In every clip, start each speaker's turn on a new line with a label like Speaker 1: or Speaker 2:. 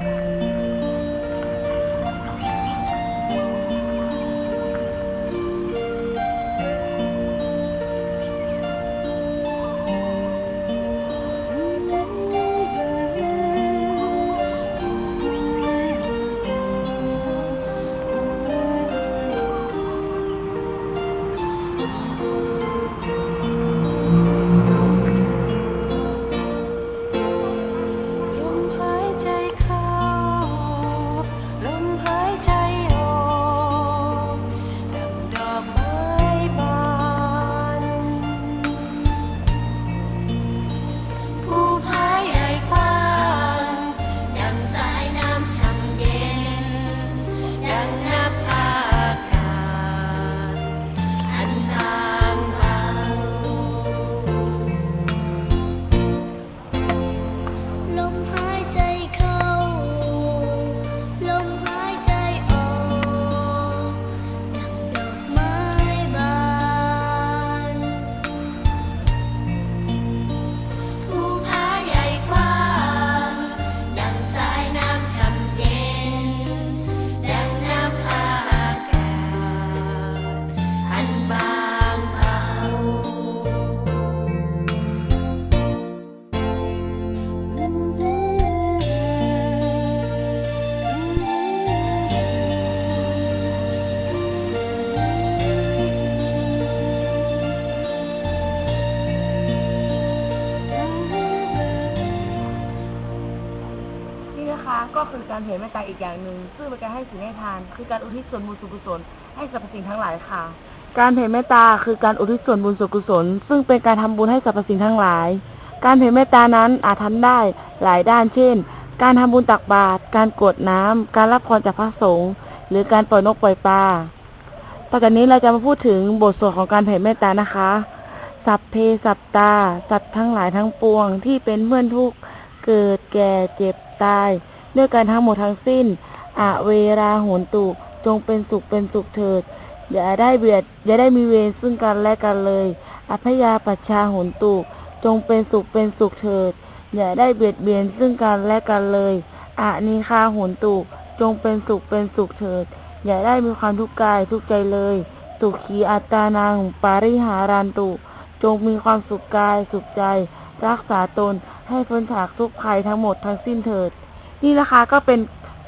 Speaker 1: ล ก็
Speaker 2: คือการแผ่เมตตาอีกอย่างหนึ่งซึ่งเป็นการให้สิ่งให้ทาน คือการอุทิศส่วนบุญส่วนกุศลให้สรรพสิ่งทั้งหลายค่ะ การแผ่เมตตาคือการอุทิศส่วนบุญส่วนกุศล ซึ่งเป็นการทำบุญให้สรรพสิ่งทั้งหลาย การแผ่เมตตานั้นอาจทำได้หลายด้านเช่น การทำบุญตักบาตรการกรวดน้ำการรับพรจากพระสงฆ์หรือการปล่อยนกปล่อยปลาต่อจากนี้เราจะมาพูดถึงบทสวดของการแผ่เมตตานะคะ สัพเพสัตตา สัตว์ทั้งหลายทั้งปวงที่เป็นเพื่อนทุกข์เกิดแก่เจ็บตาย ด้วยกันทั้งหมดทั้งสิ้นอะเวราโหนตุจงเป็นสุขเป็นสุขเถิด อย่าได้เบียด อย่าได้มีเวรซึ่งกันและกันเลยอัพยาปัชชาโหนตุจงเป็นสุขเป็นสุขเถิด อย่าได้เบียดเบียนซึ่งกันและกันเลยอะนิคาโหนตุจงเป็นสุขเป็นสุขเถิด อย่าได้มีความทุกข์กายทุกข์ใจเลยสุขีอัตตานังปาริหารันตุ จงมีความสุขกายสุขใจ รักษาตนให้พ้นจากทุกภัยทั้งหมดทั้งสิ้นเถิด นี่นะคะก็เป็น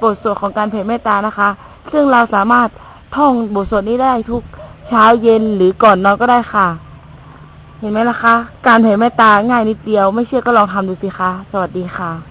Speaker 2: บทสวดของการเผยเมตตานะคะ ซึ่งเราสามารถท่องบทสวดนี้ได้ทุกเช้าเย็นหรือก่อนนอนก็ได้ค่ะ เห็นไหมล่ะคะ การเผยเมตตาง่ายนิดเดียว ไม่เชื่อก็ลองทำดูสิคะ สวัสดีค่ะ